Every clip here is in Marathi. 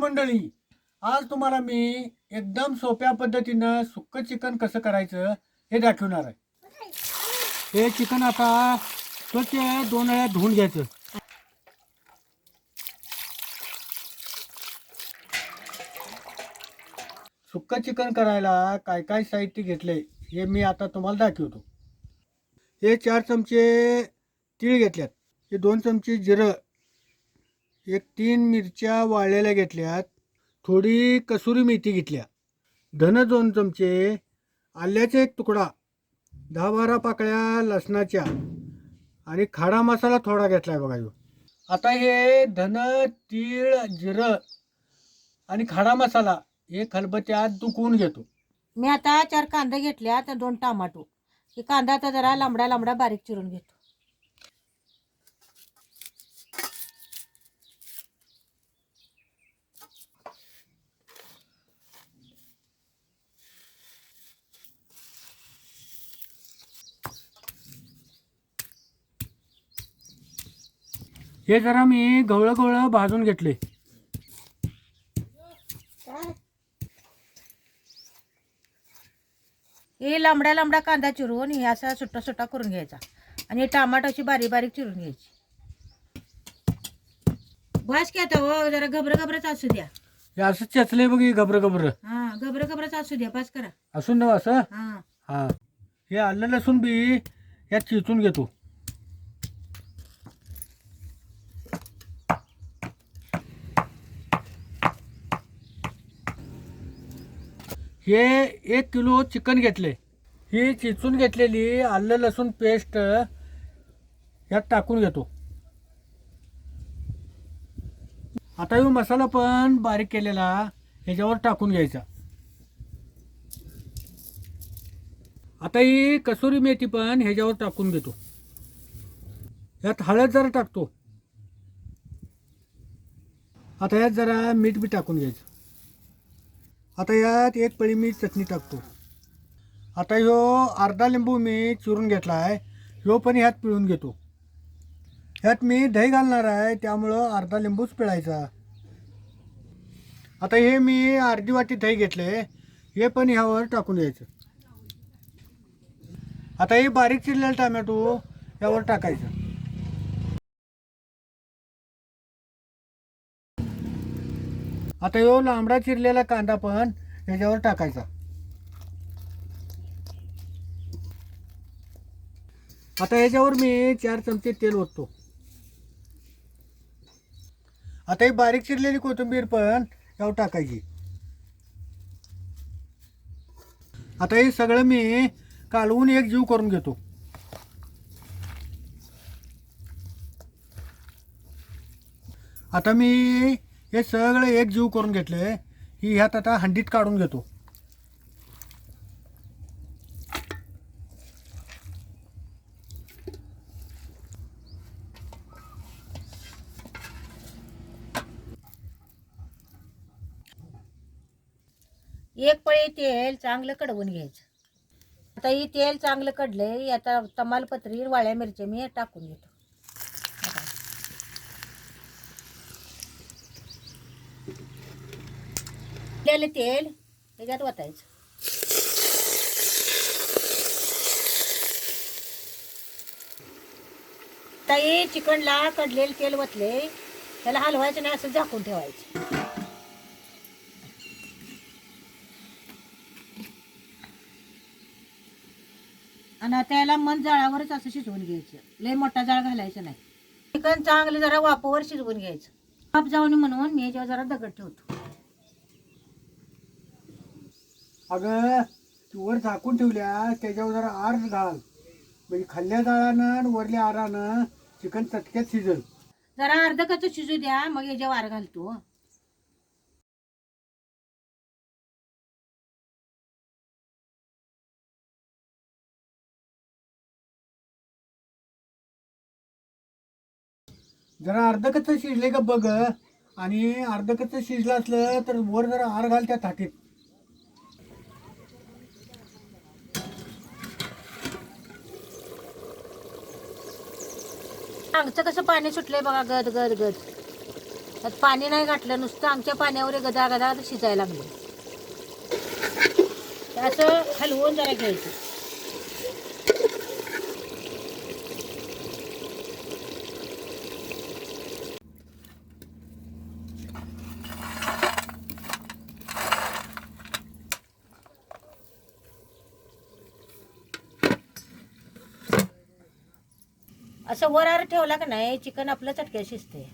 मंडळी आज तुम्हाला मी एकदम सोप्या पद्धतीनं सुक्क चिकन कसं करायचं हे दाखवणार आहे. हे चिकन आता स्वच्छ दोन वेळा धुवून घ्यायचं. सुक्क चिकन करायला काय काय साहित्य घेतले हे मी आता तुम्हाला दाखवतो. हे चार चमचे तीळ घेतल्यात. हे दोन चमचे जिरं एक तीन मिरच्या वाळलेल्या घेतल्यात. थोडी कसुरी मेथी घेतल्या. धन दोन चमचे आल्याचा एक तुकडा दहा बारा पाकळ्या लसणाच्या आणि खाडा मसाला थोडा घेतला आहे बघा ह्यो. आता हे धन तीळ जिरं आणि खाडा मसाला हे खलबत्यात दुखवून घेतो. मी आता चार कांदे घेतल्या तर दोन टमाटो. हे कांदा तर जरा लांबडा लांबडा बारीक चिरून घेतो. हे जरा मी गवळं गवळं भाजून घेतले. हे लांबडा लांबडा कांदा चिरून हे असा सुट्टा सुट्टा करून घ्यायचा. आणि टमाटोची बारीक बारीक चिरून घ्यायची. की आता हो जरा घबर घबरच असू द्या. हे असं चचले बघ हे घबरं घबरं. हा घबर घबरच असू द्या बस करा. असून ना असं? हा. हा. हे आलं लसूण बी यात चिचून घेतो. हे एक किलो चिकन घेतले. ही चिचून घेतलेली आलं लसूण पेस्ट यात टाकून घेतो. आता ह्यो मसाला पण बारीक केलेला ह्याच्यावर टाकून घ्यायचा. आता ही कसुरी मेथी पण ह्याच्यावर टाकून घेतो. यात हळद जरा टाकतो. आता यात जरा मीठ बी टाकून घ्यायचं. आता यात एक पळी मी चटणी टाकतो. आता ह्यो अर्धा लिंबू मी चिरून घेतला आहे ह्यो पण ह्यात पिळून घेतो. ह्यात मी दही घालणार आहे त्यामुळं अर्धा लिंबूच पिळायचा. आता हे मी अर्धी वाटी दही घेतले हे पण ह्यावर टाकून यायचं आता हे बारीक चिरलेलं टोमॅटो यावर टाकायचं. आता यो लांबडा चिरलेला कांदा पण याच्यावर टाकायचा. आता याच्यावर मी चार चमचे तेल ओततो. आता ही बारीक चिरलेली कोथिंबीर पण यावर टाकायची. आता हे सगळं मी कालवून एक जीव करून घेतो. आता मी हे सगळं एक जीव करून घेतले ही ह्यात आता हंडीत काढून घेतो. एक पळी तेल चांगलं कडवून घ्यायचं. आता ही तेल चांगलं कडलंय आता तमालपत्री वाळ्या मिरच्या मी टाकून घेतो. आपल्याला तेल त्याच्यात वाटायचं ताई चिकनला कडलेलं तेल वतले त्याला हलवायचं नाही असं झाकून ठेवायचं. आणि त्याला मन जाळावरच असं शिजवून घ्यायचं. लय मोठा जाळ घालायचं नाही. चिकन चांगलं जरा वाफावर शिजवून घ्यायचं. वाफ जाऊन म्हणून मी याच्यावर जरा दगड ठेवतो. अगं तू वर झाकून ठेवल्या त्याच्यावर जरा आर घाल. म्हणजे खाल्ल्या जाळानं आणि वरल्या आरानं चिकन चटक्यात शिजल. जरा अर्ध कच शिजू द्या मग याच्यावर वार घालतो. जरा अर्ध कच्चं शिजले का बघ. आणि अर्ध कच्चं शिजलं असलं तर वर जरा आर घाल त्या थाटीत. आमचं कसं पाणी सुटलंय बघा गद गद गद. त्यात पाणी नाही घातलं नुसतं आमच्या पाण्यावर गदा गदा शिजायला लागले. असं हलवून जरा घ्यायचं. असं वरार ठेवला का नाही चिकन आपलं चटक्या शिजते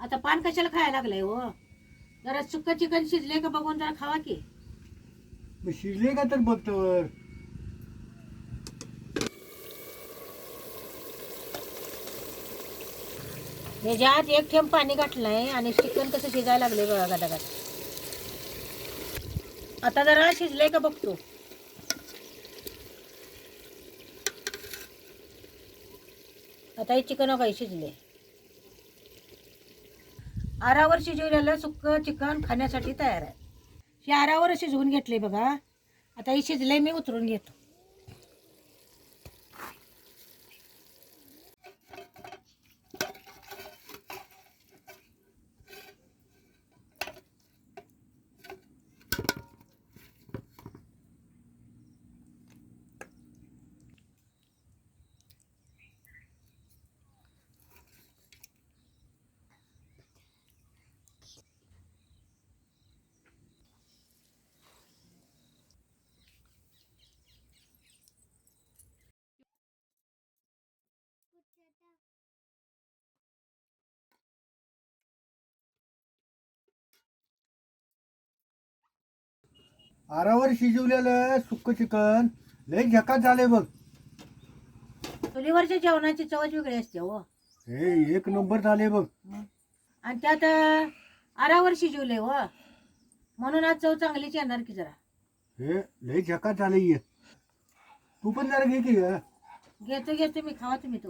आता पान कशाला खायला लागलंय हो? जरा सुक्क चिकन शिजले का बघून जरा खावा की. मग शिजले का तर बघतोवर ह्याच्यात एक थेंब पाणी घातलंय आणि चिकन कसं शिजायला लागले बघा गादा गादा आता जरा शिजले का बघतो आता हे चिकन काही शिजले. आरावर शिजवलेलं सुक्कं चिकन खाण्यासाठी तयार आहे. हे आरावर शिजवून घेतले बघा. आता हे शिजले मी उतरून घेतो. आरावर शिजवलेलं सुक्क चिकन. लय झकात झाले बघ. चुलीवरच्या जेवणाची चवच वेगळी असते हो. हे एक नंबर झाले बघ. आणि त्यात आरावर शिजवले हो. म्हणून आज चव चांगलीच येणार की जरा. हे लय झकात झाले ये तू पण जरा घे की ग घेतो घेतो मी खावा तुम्ही तो